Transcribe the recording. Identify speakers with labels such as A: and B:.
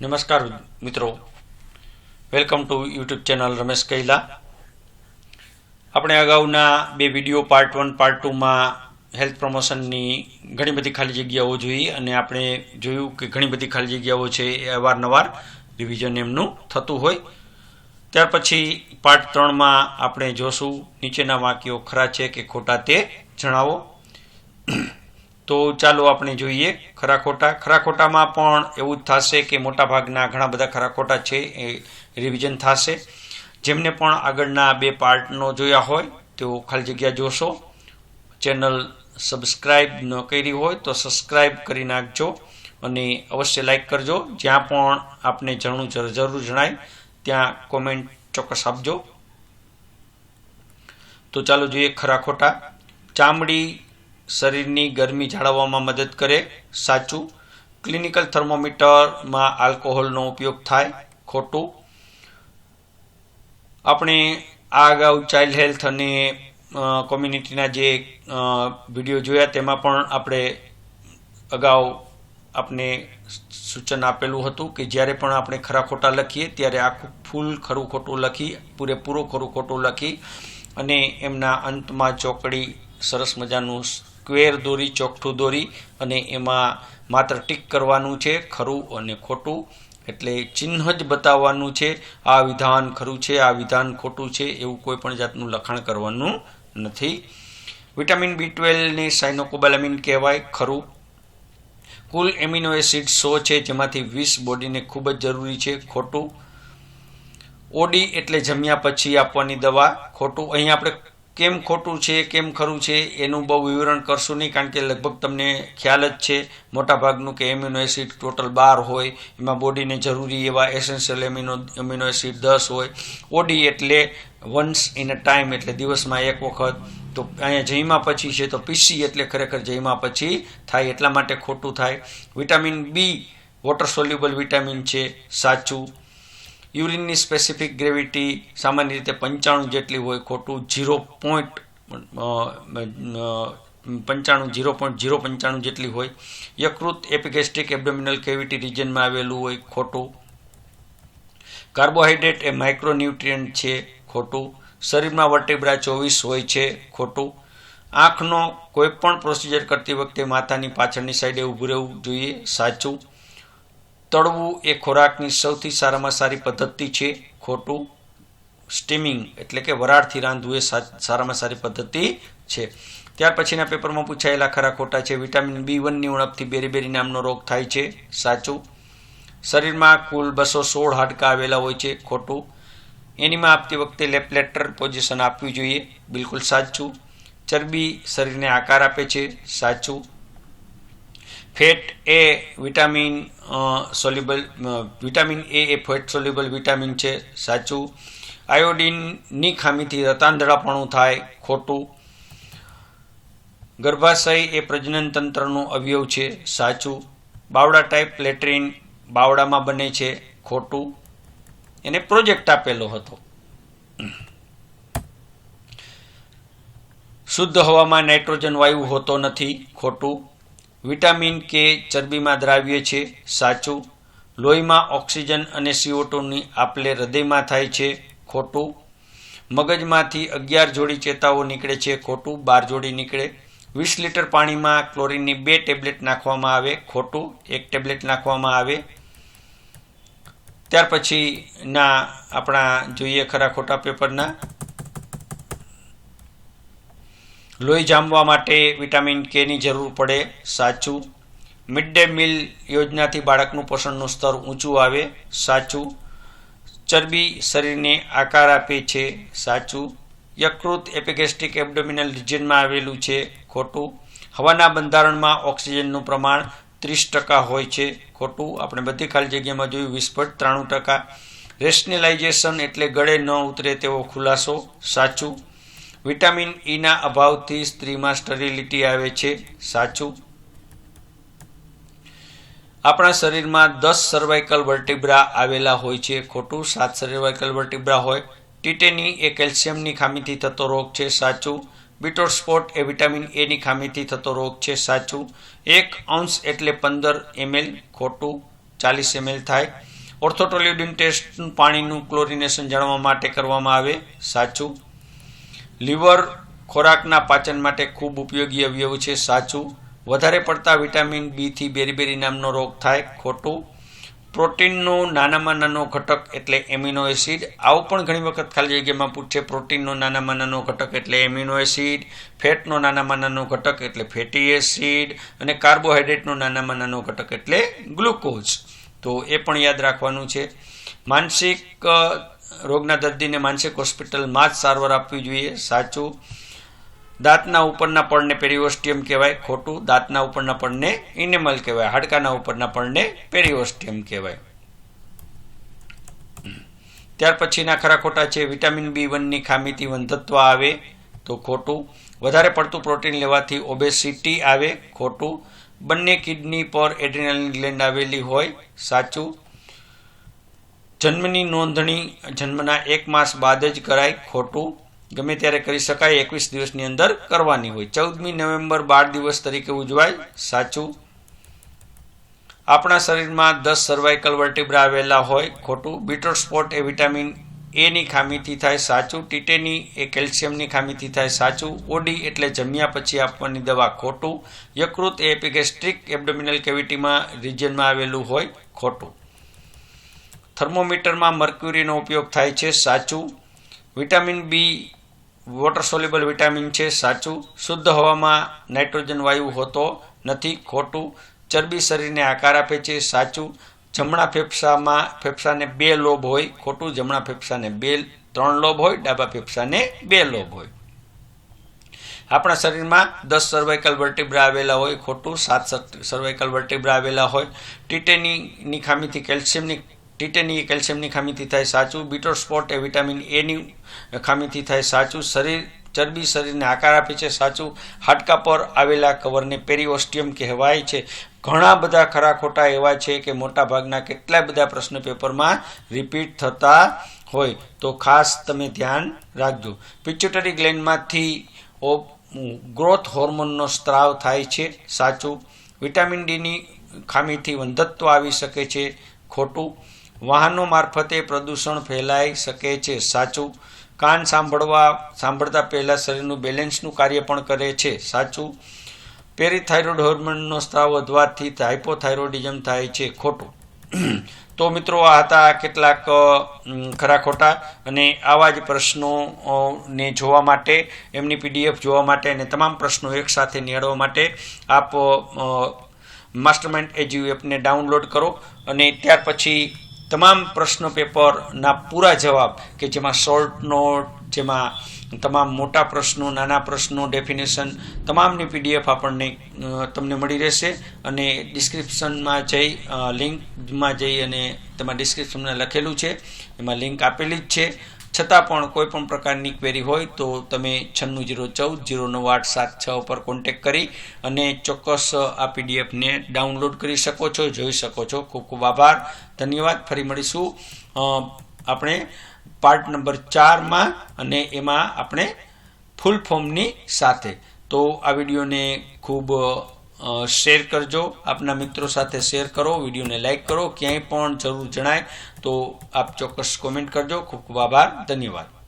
A: નમસ્કાર મિત્રો. Welcome to YouTube channel Ramesh Kaila. આપણે અગાઉના બે વીડિયો પાર્ટ વન પાર્ટ ટુમાં હેલ્થ પ્રમોશનની ઘણી બધી ખાલી જગ્યાઓ જોઈ અને આપણે જોયું કે ઘણી બધી ખાલી જગ્યાઓ છે એ અવારનવાર રિવિઝન એમનું થતું હોય. ત્યાર પછી પાર્ટ ત્રણમાં આપણે જોશું. નીચેના વાક્યો ખરા છે કે ખોટા તે જણાવો. તો ચાલો આપણે જોઈએ ખરા ખોટા ખરા ખોટામાં પણ એવું જ થશે કે મોટાભાગના ઘણા બધા ખરા ખોટા છે, એ રિવિઝન થશે. જેમને પણ આગળના બે પાર્ટનો જોયા હોય, તેઓ ખાલી જગ્યા જોશો. ચેનલ સબસ્ક્રાઈબ ન કરી હોય તો સબસ્ક્રાઈબ કરી નાખજો અને અવશ્ય લાઈક કરજો. જ્યાં પણ આપને જાણવું જરૂર જણાય, ત્યાં કોમેન્ટ ચોક્કસ આપજો. તો ચાલો જોઈએ ખરા ખોટા ચામડી શરીરની ગરમી જાળવવામાં મદદ કરે. સાચું. ક્લિનિકલ થર્મોમીટરમાં આલ્કોહોલનો ઉપયોગ થાય. ખોટું. આપણે આ અગાઉ ચાઇલ્ડ હેલ્થ અને કોમ્યુનિટીના જે વીડિયો જોયા તેમાં પણ આપણે અગાઉ આપને સૂચન આપેલું હતું કે જ્યારે પણ આપણે ખરા ખોટા લખીએ ત્યારે આખું ફૂલ ખરું ખોટું લખી, પૂરેપૂરું ખરું ખોટું લખી અને એમના અંતમાં ચોકડી સરસ મજાનું સ્ક્વેર દોરી ચોકઠું દોરી અને એમાં માત્ર ટીક કરવાનું છે, ખરું અને ખોટું. એટલે ચિહ્ન જ બતાવવાનું છે, આ વિધાન ખરું છે, આ વિધાન ખોટું છે, એવું કોઈ પણ જાતનું લખાણ કરવાનું નથી. વિટામિન બી ટ્વેલ્વને સાઇનોકોબાલામિન કહેવાય, ખરું. કુલ એમિનો એસિડ સો છે, જેમાંથી વીસ બોડીને ખૂબ જ જરૂરી છે, ખોટું. ઓડી એટલે જમ્યા પછી આપવાની દવા, ખોટું. અહીં આપણે કેમ ખોટું છે, કેમ ખરું છે, એનું બહુ વિવરણ કરશું નહીં, કારણ કે લગભગ તમને ખ્યાલ જ છે, મોટાભાગનું કે એમિનો એસિડ ટોટલ બાર હોય, એમાં બોડીને જરૂરી એવા એસેન્શિયલ એમિનો એમિનો એસિડ દસ હોય. ઓડી એટલે વન્સ ઇન અ ટાઈમ એટલે દિવસમાં એક વખત. તો અહીંયા જઈમાં પછી છે, તો પીસી એટલે ખરેખર જઈમાં પછી થાય, એટલા માટે ખોટું થાય. Vitamin B water soluble vitamin છે, સાચું. યુરિનની સ્પેસિફિક ગ્રેવિટી સામાન્ય રીતે પંચાણું જેટલી હોય, ખોટું જીરો પોઈન્ટ પંચાણું, ઝીરો પોઈન્ટ ઝીરો પંચાણું જેટલી હોય. યકૃત એપિગેસ્ટિક એબડોમિનલ કેવિટી રિજનમાં આવેલું હોય, ખોટું. કાર્બોહાઈડ્રેટ એ માઇક્રોન્યુટ્રિયન્ટ છે, ખોટું. શરીરમાં વર્ટેબ્રા ચોવીસ હોય છે, ખોટું. આંખનો કોઈપણ પ્રોસિજર કરતી વખતે માથાની પાછળની સાઈડે ઊભું રહેવું જોઈએ, સાચું. તળવું એ ખોરાકની સૌથી સારામાં સારી પદ્ધતિ છે. ખોટું સ્ટીમિંગ એટલે કે વરાળથી રાંધવું એ સારામાં સારી પદ્ધતિ છે. ત્યાર પછીના પેપરમાં પૂછાયેલા ખરા ખોટા છે. વિટામિન બી વનની ઉણપથી બેરીબેરી નામનો રોગ થાય છે. સાચું. શરીરમાં કુલ બસો સોળ હાડકા આવેલા હોય છે. ખોટું. એનીમાં આપતી વખતે લેપલેટર પોઝિશન આપવી જોઈએ. બિલકુલ સાચું. ચરબી શરીરને આકાર આપે છે. સાચું. ફેટ એ વિટામિન સોલ્યુબલ વિટામિન એ એ ફેટ સોલ્યુબલ વિટામિન છે, સાચું. આયોડિનની ખામીથી રતાંધળાપણું થાય, ખોટું. ગર્ભાશય એ પ્રજનન તંત્રનું અવયવ છે, સાચું. બાવડા ટાઈપ લેટ્રિન બાવડામાં બને છે, ખોટું. એને પ્રોજેક્ટ આપેલો હતો. શુદ્ધ હવામાં નાઇટ્રોજન વાયુ હોતો નથી, ખોટું. વિટામિન કે ચરબીમાં દ્રાવ્ય છે, સાચું. લોહીમાં ઓક્સિજન અને સીઓટોની આપલે હૃદયમાં થાય છે, ખોટું. મગજમાંથી અગિયાર જોડી ચેતાઓ નીકળે છે, ખોટું. બાર જોડી નીકળે. વીસ લીટર પાણીમાં ક્લોરીનની બે ટેબ્લેટ નાખવામાં આવે, ખોટું. એક ટેબ્લેટ નાખવામાં આવે. ત્યાર પછીના આપણા જોઈએ ખરા ખોટા પેપરના લોહી જામવા માટે વિટામિન કેની જરૂર પડે, સાચું. મિડ ડે મીલ યોજનાથી બાળકનું પોષણનું સ્તર ઊંચું આવે, સાચું. ચરબી શરીરને આકાર આપે છે, સાચું. યકૃત એપિગેસ્ટિક એબડોમિનલ રિજનમાં આવેલું છે, ખોટું. હવાના બંધારણમાં ઓક્સિજનનું પ્રમાણ ત્રીસ ટકા હોય છે, ખોટું. આપણે બધી ખાલી જગ્યામાં જોયું, વીસ પોઈન્ટ ત્રાણું ટકા. રેશનલાઇઝેશન એટલે ગળે ન ઉતરે તેવો ખુલાસો, સાચું. વિટામિન ઈના અભાવથી સ્ત્રીમાં સ્ટરિલિટી આવે છે. સાચું? આપણા શરીરમાં દસ સર્વાઇકલ વર્ટિબ્રા આવેલા હોય છે. ખોટું સાત સર્વાઇકલ વર્ટિબ્રા હોય. ટીટેની એ કેલ્શિયમની ખામીથી થતો રોગ છે. સાચું? બીટોર સ્પોટ એ વિટામિન એની ખામીથી થતો રોગ છે. સાચું? એક અંશ એટલે પંદર એમએલ. ખોટું? ચાલીસ એમએલ થાય. ઓર્થોટોલ્યુડિન ટેસ્ટ પાણીનું ક્લોરિનેશન જાણવા માટે કરવામાં આવે. સાચું? લીવર ખોરાકના પાચન માટે ખૂબ ઉપયોગી અવયવ છે, સાચું. વધારે પડતા વિટામિન બીથી બેરીબેરી નામનો રોગ થાય, ખોટું. પ્રોટીનનો નાનામાં નાનો ઘટક એટલે એમિનો એસિડ. આવું પણ ઘણી વખત ખાલી જગ્યામાં પૂછે, પ્રોટીનનો નાનામાં નાનો ઘટક એટલે એમિનો એસિડ, ફેટનો નાનામાં નાનો ઘટક એટલે ફેટી એસિડ, અને કાર્બોહાઈડ્રેટનો નાનામાં નાનો ઘટક એટલે ગ્લુકોઝ. તો એ પણ યાદ રાખવાનું છે. માનસિક રોગના દર્દીને માનસિક હોસ્પિટલમાં જ સારવાર આપવી જોઈએ. સાચું. દાંતના ઉપરના પડને પેરિઓસ્ટિયમ કહેવાય. ખોટું. દાંતના ઉપરના પડને ઇનેમલ કહેવાય. હાડકાના ઉપરના પડને પેરિઓસ્ટિયમ કહેવાય. ત્યાર પછીના ખરા ખોટા છે. વિટામિન બી વનની ખામીથી વંધત્વ આવે તો ખોટું. વધારે પડતું પ્રોટીન લેવાથી ઓબેસિટી આવે ખોટું. બંને કિડની પર એડ્રિનલ ગ્લેન્ડ આવેલી હોય. સાચું. જન્મની નોંધણી જન્મના એક માસ બાદ જ કરાય ખોટું. ગમે ત્યારે કરી શકાય, એકવીસ દિવસની અંદર કરવાની હોય. ચૌદમી નવેમ્બર બાળ દિવસ તરીકે ઉજવાય. સાચું. આપણા શરીરમાં દસ સર્વાઇકલ વર્ટિબ્રા આવેલા હોય, ખોટું. બીટર સ્પોટ એ વિટામિન એની ખામીથી થાય, સાચું. ટીટેની એ કેલ્શિયમની ખામીથી થાય, સાચું. ઓડી એટલે જમ્યા પછી આપવાની દવા ખોટું. યકૃત એ એપિગેસ્ટ્રિક એબડોમિનલ કેવિટીમાં રિજનમાં આવેલું હોય, ખોટું. થર્મોમીટરમાં મર્ક્યુરીનો ઉપયોગ થાય છે, સાચું. Vitamin B, water soluble vitamin છે, સાચું. શુદ્ધ હવામાં નાઇટ્રોજન વાયુ હોતો નથી, ખોટું. ચરબી શરીરને આકાર આપે છે, સાચું. જમણા ફેફસામાં, ફેફસાને બે લોબ હોય, ખોટું. જમણા ફેફસાને બે, ત્રણ લોબ હોય, ડાબા ફેફસાને બે લોબ હોય. આપણા શરીરમાં દસ સર્વાઇકલ વર્ટિબ્રા આવેલા હોય, ખોટું. સાત સર્વાઇકલ વર્ટિબ્રા આવેલા હોય. ટીટેનીની ખામીથી કેલ્શિયમની ટીટેની એ કેલ્શિયમની ખામીથી થાય સાચું બીટર સ્પોટ એ વિટામિન એની ખામીથી થાય સાચું, શરીર, ચરબી શરીરને આકાર આપે છે સાચું. હાડકા પર આવેલા કવરને પેરીઓસ્ટિયમ કહેવાય છે. ઘણા બધા ખરા ખોટા એવા છે કે મોટા ભાગના કેટલાય બધા પ્રશ્ન પેપરમાં રિપીટ થતા હોય. તો ખાસ તમે ધ્યાન રાખજો. પિચ્યુટરી ગ્લેન્ડમાંથી ગ્રોથ હોર્મોનનો સ્ત્રાવ થાય છે સાચું. વિટામિન ડીની ખામીથી વંધત્વ આવી શકે છે ખોટું. વાહનો મારફતે પ્રદૂષણ ફેલાઈ શકે છે. સાચું. કાન સાંભળવા, સાંભળતા પહેલાં શરીરનું બેલેન્સનું કાર્ય પણ કરે છે. સાચું. પેરીથાઇરોઇડ હોર્મોનનો સ્ત્રાવ વધવાથી હાઇપોથાઇરોઇડિઝમ થાય છે. ખોટું. તો મિત્રો, આ હતા કેટલાક ખરા ખોટા અને આવા જ પ્રશ્નો ને જોવા માટે, એમની પીડીએફ જોવા માટે અને તમામ પ્રશ્નો એકસાથે નિહાળવા માટે આપ માસ્ટરમાઇન્ડ એજ્યુ એપને ડાઉનલોડ કરો અને ત્યાર પછી તમામ પ્રશ્ન પેપરના પૂરા જવાબ કે જેમાં શોર્ટ નોટ જેમાં તમામ મોટા પ્રશ્નો, નાના પ્રશ્નો ડેફિનેશન તમામની પીડીએફ આપણને તમને મળી રહેશે. અને ડિસ્ક્રિપ્શનમાં જઈ લિંકમાં જઈ અને તેમાં ડિસ્ક્રિપ્શનમાં લખેલું છે. એમાં લિંક આપેલી જ છે. છતાં પણ કોઈ પણ પ્રકારની ક્વેરી હોય તો તમે છન્નું જીરો ચૌદ જીરો નવ આઠ સાત છ ઉપર કોન્ટેક કરી અને ચોક્કસ, આ પીડીએફને ડાઉનલોડ કરી શકો છો, જોઈ શકો છો. ખૂબ ખૂબ આભાર. ધન્યવાદ. ફરી મળીશું. આપણે પાર્ટ નંબર ચારમાં અને એમાં આપણે ફૂલ ફોર્મની સાથે. તો આ વિડીયોને ખૂબ શેર કરજો. આપના મિત્રો સાથે શેર કરો, વિડીયોને લાઇક કરો. ક્યાંય પણ જરૂર જણાય તો આપ ચોક્કસ કોમેન્ટ કરજો. ખૂબ ખૂબ આભાર. ધન્યવાદ.